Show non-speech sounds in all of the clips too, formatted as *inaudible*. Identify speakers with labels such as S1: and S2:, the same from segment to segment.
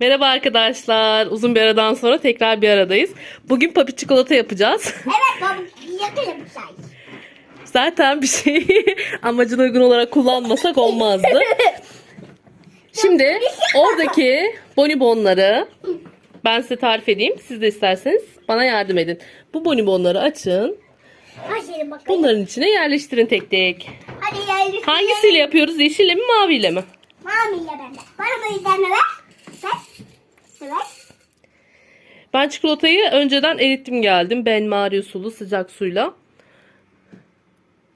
S1: Merhaba arkadaşlar. Uzun bir aradan sonra tekrar bir aradayız. Bugün papi çikolata yapacağız. *laughs*
S2: Evet bir şey.
S1: Zaten bir şeyi amacına uygun olarak kullanmasak olmazdı. Şimdi oradaki bonibonları ben size tarif edeyim. Siz de isterseniz bana yardım edin. Bu bonibonları açın. Bunların içine yerleştirin tek tek.
S2: Hadi yerleştirelim.
S1: Hangisiyle yapıyoruz? Yeşille mi maviyle mi?
S2: Mamiyle bende. Bana bu yüzden ver.
S1: Ben çikolatayı önceden erittim geldim. Ben Mario sulu sıcak suyla.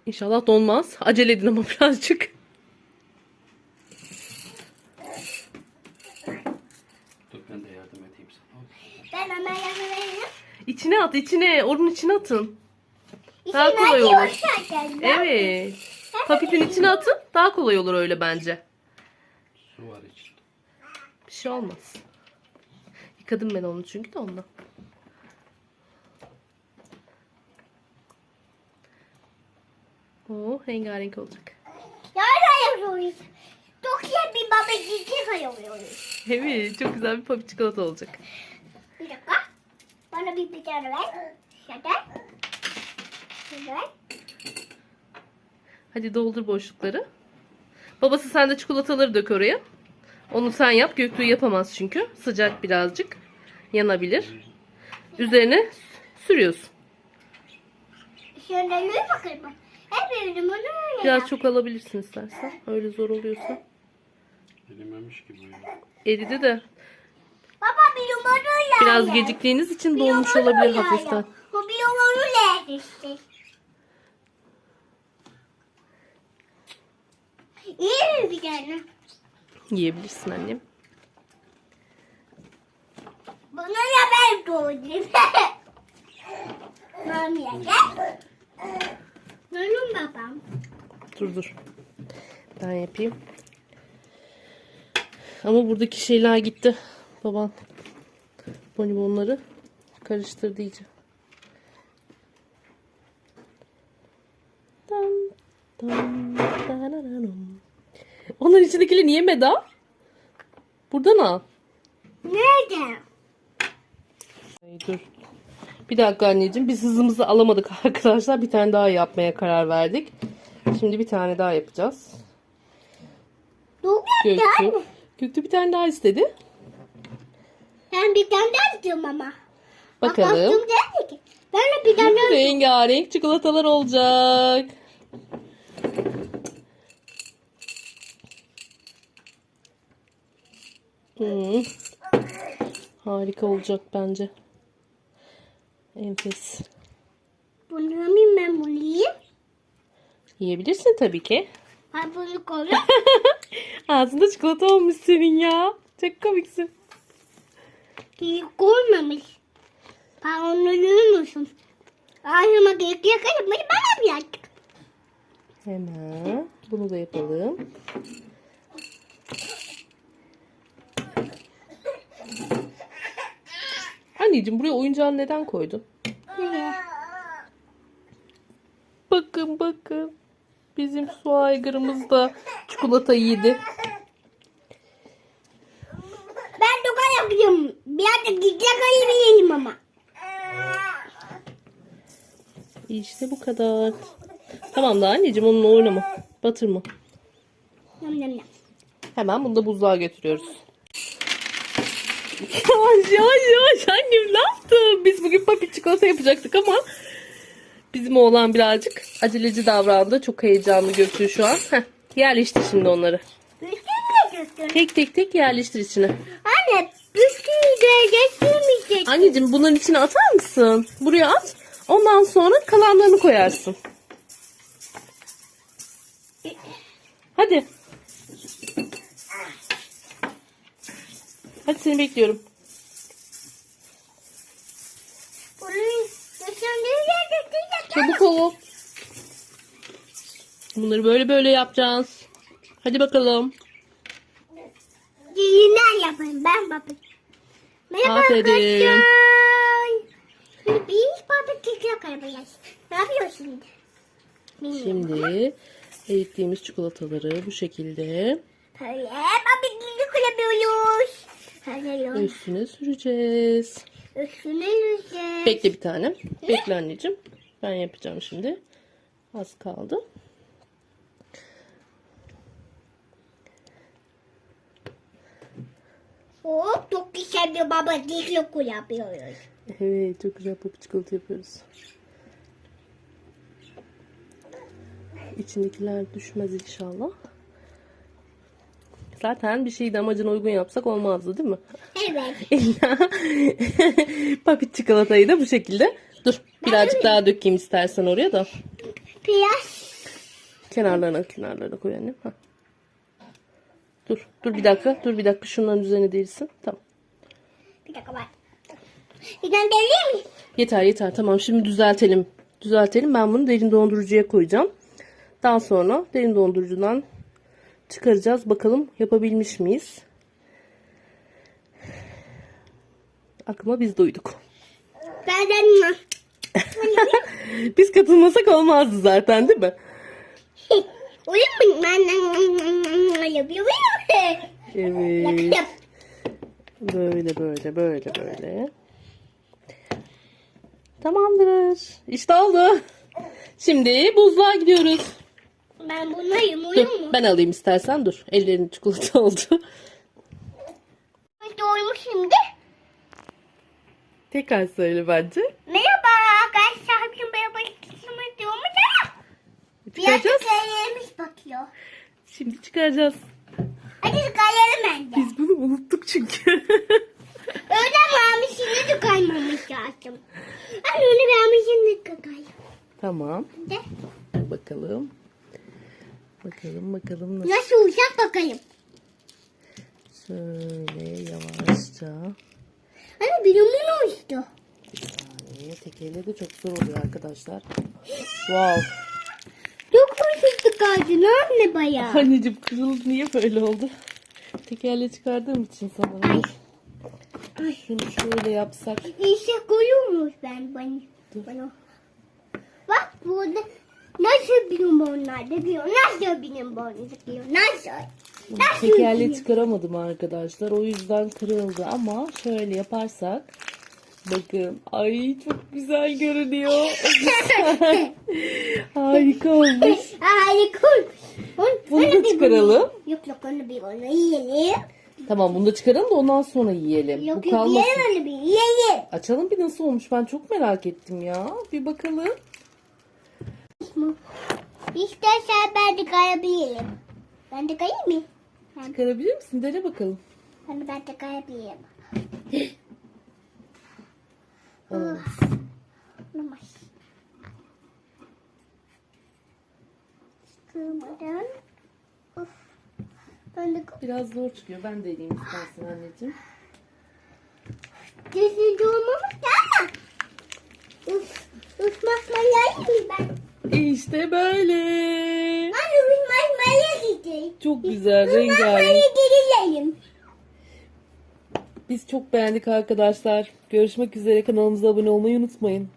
S1: İnşallah donmaz. Acele edin ama *laughs* birazcık.
S3: Dur ben de yardım edeyim sana.
S2: Ben hemen yakınayım.
S1: İçine at içine. Onun içine atın. Daha kolay olur. Evet. Papitin içine atın. Daha kolay olur öyle bence.
S3: Su var içinde.
S1: Bir şey olmaz. Yıkadım ben onu çünkü de ondan. Oo, rengarenk olacak.
S2: Yarın yapıyoruz. Çok iyi bir baba ciddi yapıyoruz.
S1: Evet, çok güzel bir papi çikolata olacak.
S2: Bir dakika. Bana bir bir tane ver. Şeker. Şeker.
S1: Hadi doldur boşlukları. Babası sen de çikolataları dök oraya. Onu sen yap. Göktuğ yapamaz çünkü. Sıcak birazcık. Yanabilir. Üzerine sürüyorsun.
S2: Şöyle yürü bakalım. Hep yürüdüm onu öyle.
S1: Biraz çok alabilirsin istersen. Öyle zor oluyorsa.
S3: Erimemiş gibi.
S1: Eridi de.
S2: Baba bir numarayla.
S1: Biraz geciktiğiniz için dolmuş olabilir hafiften.
S2: Bu bir numarayla işte. İyi mi bir tane?
S1: Yiyebilirsin annem.
S2: Bunu ya ben doğdum. Mami *laughs* ya gel. Benim babam.
S1: Dur dur. Ben yapayım. Ama buradaki şeyler gitti. Baban bonibonları dam, dararanum. Onların içindekileri niye meda? Buradan al.
S2: Nerede?
S1: Ay, dur. Bir dakika anneciğim. Biz hızımızı alamadık *laughs* arkadaşlar. Bir tane daha yapmaya karar verdik. Şimdi bir tane daha yapacağız.
S2: Doğru
S1: Göktü. Göktü bir tane daha istedi.
S2: Ben bir tane daha istiyorum ama. Bak,
S1: Bakalım.
S2: baktım dedi ki. Ben de bir tane daha
S1: Rengarenk çikolatalar olacak. Hmm. Harika olacak bence. Enfes.
S2: Bunu alayım ben bunu yiyeyim.
S1: Yiyebilirsin tabii ki.
S2: Ben bunu koyayım. *laughs*
S1: Ağzında çikolata olmuş senin ya. Çok komiksin.
S2: İyi koymamış. Ben onu yiyemiyorsun. Ağzıma yakarım. Beni bana bir yak.
S1: Hemen bunu da yapalım. Anneciğim buraya oyuncağını neden koydun? Bakın bakın. Bizim su aygırımız da çikolata yedi.
S2: Ben doka yapıyorum. Biraz da kek yakarım yiyeyim ama.
S1: İşte bu kadar. Tamam da anneciğim onunla oynama. Batırma.
S2: Yum yum.
S1: Hemen bunu da buzluğa götürüyoruz. Yavaş yavaş yavaş annem ne yaptın? Biz bugün papi çikolata yapacaktık ama bizim oğlan birazcık aceleci davrandı. Çok heyecanlı götürüyor şu an. Heh, yerleştir şimdi onları. Tek tek tek yerleştir içine.
S2: Anne bisküvi de getirmeyecek.
S1: Anneciğim bunların içine atar mısın? Buraya at. Ondan sonra kalanlarını koyarsın. Hadi. Hadi seni bekliyorum. Çabuk ol. Bunları böyle böyle yapacağız. Hadi bakalım.
S2: Düğünler yapayım ben babacığım. Merhaba
S1: Aferin.
S2: arkadaşlar. Biz baba kek yakarız. Ne yapıyorsun şimdi?
S1: Şimdi erittiğimiz çikolataları bu şekilde
S2: Böyle baba kek yapıyoruz.
S1: Üstüne süreceğiz.
S2: Üstüne yüzeceğiz.
S1: Bekle bir tanem. Bekle anneciğim. Ben yapacağım şimdi. Az kaldı.
S2: Hop çok güzel bir baba diklik yapıyoruz.
S1: Evet çok güzel pop çikolata yapıyoruz. İçindekiler düşmez inşallah. Zaten bir şeyi de amacına uygun yapsak olmazdı değil mi?
S2: Evet. *laughs*
S1: İlla papit çikolatayı da bu şekilde. Dur birazcık daha dökeyim istersen oraya da.
S2: Biraz.
S1: Kenarlarına kenarlarına koy annem. Hah. Dur dur bir dakika dur bir dakika şunların üzerine değilsin. Tamam.
S2: Bir dakika bak. Bir tane deneyeyim mi?
S1: Yeter yeter tamam şimdi düzeltelim. Düzeltelim ben bunu derin dondurucuya koyacağım. Daha sonra derin dondurucudan çıkaracağız. Bakalım yapabilmiş miyiz? Aklıma biz duyduk.
S2: Ben deneyeyim. *laughs*
S1: Biz katılmasak olmazdı zaten değil mi? *laughs* Evet. Böyle böyle böyle böyle. Tamamdır. İşte oldu. Şimdi buzluğa gidiyoruz.
S2: Ben bunları
S1: Dur
S2: uyum mu?
S1: ben alayım istersen dur. Ellerin çikolata oldu.
S2: Doğru şimdi.
S1: Tekrar söyle bence.
S2: Merhaba arkadaşlar. Bugün beraber diyormuş ya. Biraz
S1: Çıkaracağız.
S2: çıkarlarımız bakıyor.
S1: Şimdi çıkaracağız.
S2: Hadi çıkaralım bence.
S1: Biz bunu unuttuk çünkü. *laughs*
S2: Öyle vermişini de kaymamış lazım. Ben öyle vermişini de kaymamış.
S1: tamam.
S2: De.
S1: Bakalım. Bakalım bakalım nasıl.
S2: Nasıl olacak bakalım.
S1: Şöyle yavaşça.
S2: Hani benim bunu uçtu.
S1: Saniye. Tek elle de çok zor oluyor arkadaşlar. Wow.
S2: Çok kaldı. Ne anne bayağı.
S1: Anneciğim kırıldı niye böyle oldu? Tekerle çıkardığım için sanırım.
S2: Ay.
S1: Şunu şöyle yapsak.
S2: İşte koyuyormuş ben bana. bana. Bak burada nasıl benim bonlar diyor. Nasıl benim bonlar diyor. Nasıl? Nasıl
S1: Tekerle
S2: benim?
S1: çıkaramadım arkadaşlar. O yüzden kırıldı ama şöyle yaparsak bakın ay çok güzel görünüyor. *laughs* Harika olmuş. *laughs*
S2: Harika olmuş.
S1: Bunu da çıkaralım.
S2: Yok yok onu bir onu yiyelim.
S1: Tamam bunu da çıkaralım da ondan sonra yiyelim.
S2: Yok
S1: Bu
S2: yok
S1: kalmasın.
S2: yiyelim onu bir yiyelim.
S1: Açalım bir nasıl olmuş ben çok merak ettim ya. Bir bakalım.
S2: İstersen ben de kayabilirim. Ben de kayayım mı?
S1: Çıkarabilir misin? Dene bakalım.
S2: Ben de ben de kayabilirim. *gasps* Olmaz. Kırmadan. Of. Ben de
S1: Biraz zor çıkıyor. Ben deneyeyim istersen anneciğim.
S2: düzgün olmamış da. Uf. Ben?
S1: İşte böyle. Çok güzel rengarenk.
S2: gidelim.
S1: Biz çok beğendik arkadaşlar. Görüşmek üzere kanalımıza abone olmayı unutmayın.